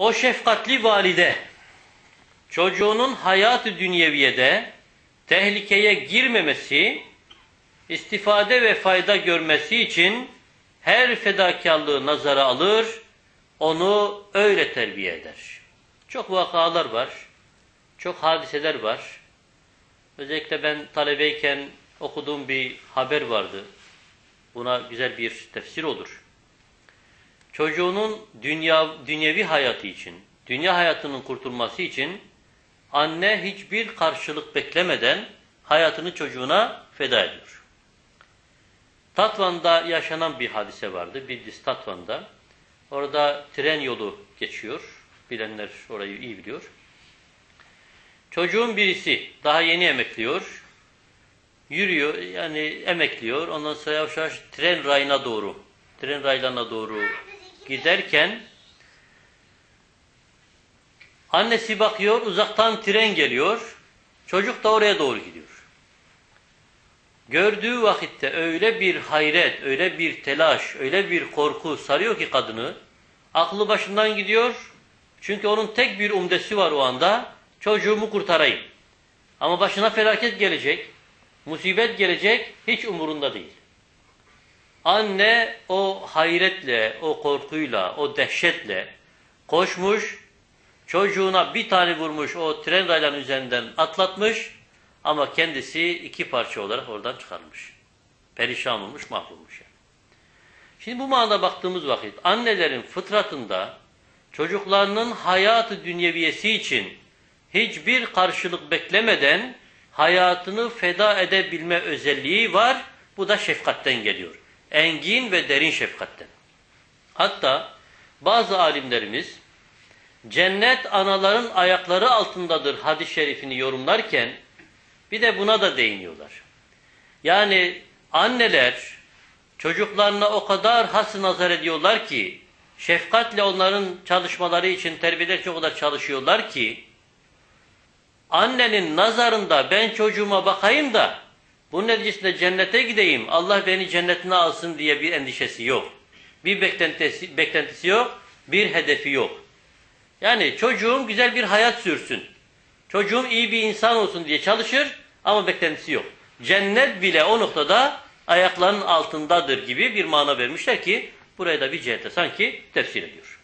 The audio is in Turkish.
O şefkatli valide çocuğunun hayatı dünyeviyede tehlikeye girmemesi, istifade ve fayda görmesi için her fedakarlığı nazara alır, onu öyle terbiye eder. Çok vakalar var, çok hadiseler var. Özellikle ben talebeyken okuduğum bir haber vardı. Buna güzel bir tefsir olur. Çocuğunun dünya, dünyevi hayatı için, dünya hayatının kurtulması için anne hiçbir karşılık beklemeden hayatını çocuğuna feda ediyor. Tatvan'da yaşanan bir hadise vardı. Bildis Tatvan'da. Orada tren yolu geçiyor. Bilenler orayı iyi biliyor. Çocuğun birisi daha yeni emekliyor. Yürüyor yani emekliyor. Ondan sonra yavaş yavaş tren rayına doğru, tren raylarına doğru giderken annesi bakıyor uzaktan tren geliyor. Çocuk da oraya doğru gidiyor. Gördüğü vakitte öyle bir hayret, öyle bir telaş, öyle bir korku sarıyor ki kadını. Aklı başından gidiyor. Çünkü onun tek bir umdesi var o anda. Çocuğumu kurtarayım. Ama başına felaket gelecek, musibet gelecek hiç umurunda değil. Anne o hayretle, o korkuyla, o dehşetle koşmuş, çocuğuna bir tane vurmuş, o tren raylarının üzerinden atlatmış ama kendisi iki parça olarak oradan çıkarmış. Perişan olmuş, mahvolmuş yani. Şimdi bu manada baktığımız vakit annelerin fıtratında çocuklarının hayatı dünyeviyesi için hiçbir karşılık beklemeden hayatını feda edebilme özelliği var. Bu da şefkatten geliyor. Engin ve derin şefkatten. Hatta bazı alimlerimiz cennet anaların ayakları altındadır hadis-i şerifini yorumlarken bir de buna da değiniyorlar. Yani anneler çocuklarına o kadar has nazar ediyorlar ki şefkatle onların çalışmaları için terbiyeler çok kadar çalışıyorlar ki annenin nazarında ben çocuğuma bakayım da bunun neticesinde cennete gideyim, Allah beni cennetine alsın diye bir endişesi yok. Bir beklentisi, beklentisi yok, bir hedefi yok. Yani çocuğum güzel bir hayat sürsün. Çocuğum iyi bir insan olsun diye çalışır ama beklentisi yok. Cennet bile o noktada ayaklarının altındadır gibi bir mana vermişler ki buraya da bir cihete sanki tefsir ediyor.